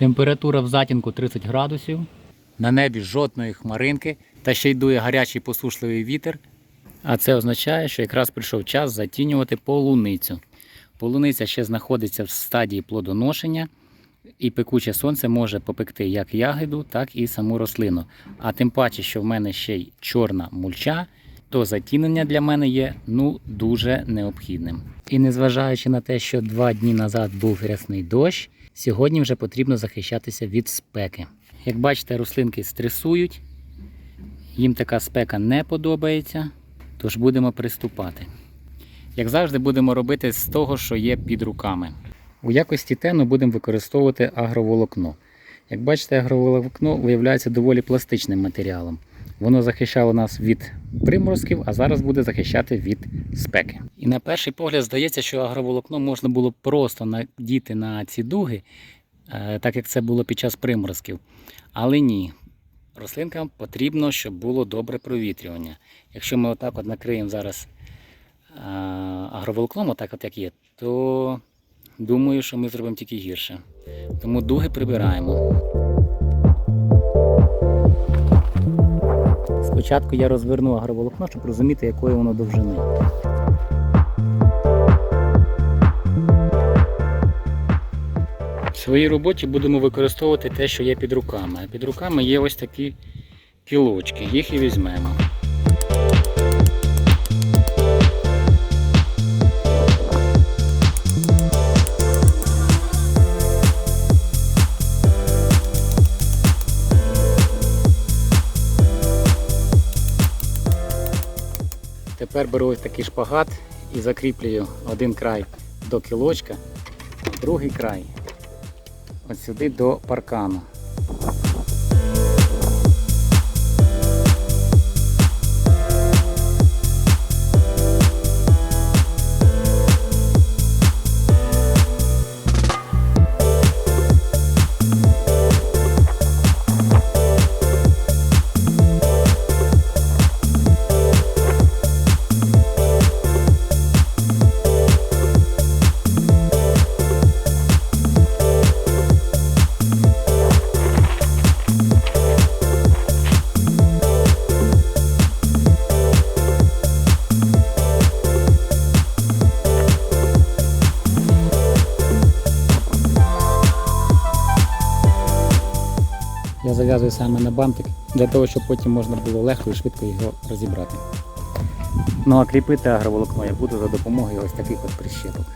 Температура в затінку 30 градусів. На небі жодної хмаринки, та ще й дує гарячий посушливий вітер. А це означає, що якраз прийшов час затінювати полуницю. Полуниця ще знаходиться в стадії плодоношення, і пекуче сонце може попекти як ягоду, так і саму рослину. А тим паче, що в мене ще й чорна мульча, то затінення для мене є ну дуже необхідним. І незважаючи на те, що два дні назад був рясний дощ, сьогодні вже потрібно захищатися від спеки. Як бачите, рослинки стресують, їм така спека не подобається, тож будемо приступати. Як завжди, будемо робити з того, що є під руками. У якості тену будемо використовувати агроволокно. Як бачите, агроволокно виявляється доволі пластичним матеріалом. Воно захищало нас від приморозків, а зараз буде захищати від спеки. І на перший погляд здається, що агроволокно можна було просто надіти на ці дуги, е, так як це було під час приморозків. Але ні. Рослинкам потрібно, щоб було добре провітрювання. Якщо ми отак от накриємо зараз е, агроволокном, отак от як є, то думаю, що ми зробимо тільки гірше. Тому дуги прибираємо. Спочатку я розверну агроволокно, щоб розуміти, якої воно довжини. В своїй роботі будемо використовувати те, що є під руками. Під руками є ось такі кілочки, їх і візьмемо. Тепер беру ось такий шпагат і закріплюю один край до кілочка, другий край ось сюди до паркану. Я зав'язую саме на бантик, для того, щоб потім можна було легко і швидко його розібрати. Ну а кріпити агроволокно я буду за допомогою ось таких от прищепок.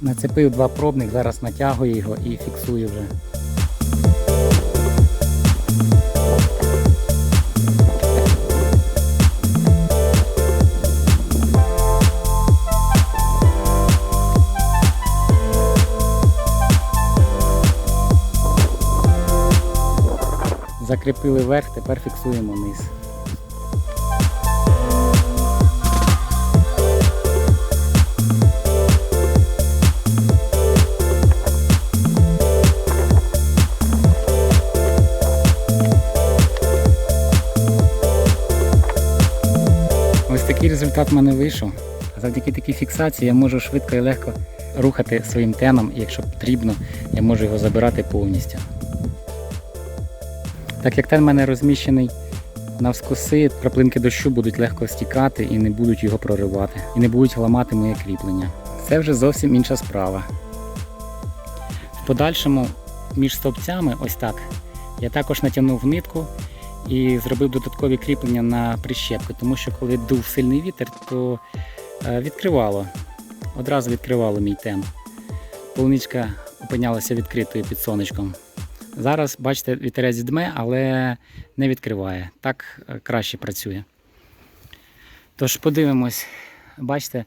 Нацепив два пробних, зараз натягую його і фіксую вже. Закріпили верх, тепер фіксуємо низ. Такий результат в мене вийшов. Завдяки такій фіксації я можу швидко і легко рухати своїм теном, і якщо потрібно, я можу його забирати повністю. Так як тен в мене розміщений навскоси, краплинки дощу будуть легко стікати і не будуть його проривати, і не будуть ламати моє кріплення. Це вже зовсім інша справа. В подальшому між стовпцями, ось так, я також натягнув нитку і зробив додаткові кріплення на прищепки, тому що коли дув сильний вітер, то е, відкривало. Одразу відкривало мій тен. Полуничка опинялася відкритою під сонечком. Зараз, бачите, вітерець дме, але не відкриває. Так е, краще працює. Тож подивимось, бачите,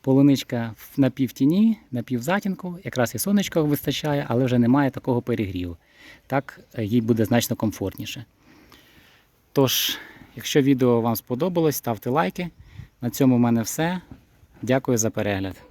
полуничка в напівтіні, напівзатінку, якраз і сонечко вистачає, але вже немає такого перегріву. Так е, їй буде значно комфортніше. Тож, якщо відео вам сподобалось, ставте лайки. На цьому в мене все. Дякую за перегляд.